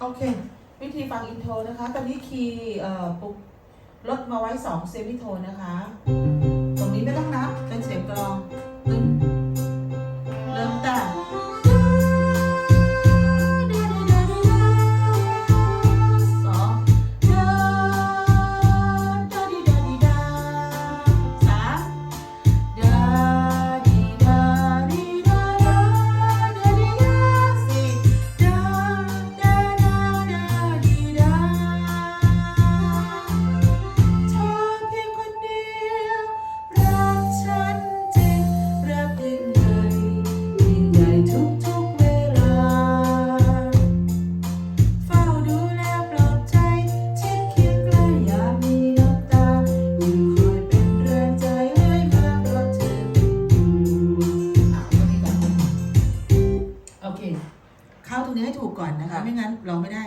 โอเค วิธีฟังอินโทรนะคะ ตอนนี้คีย์ลดมาไว้ 2 เซมิโทนนะคะ เข้าตรงนี้ให้ถูกก่อนนะคะไม่งั้นเราไม่ได้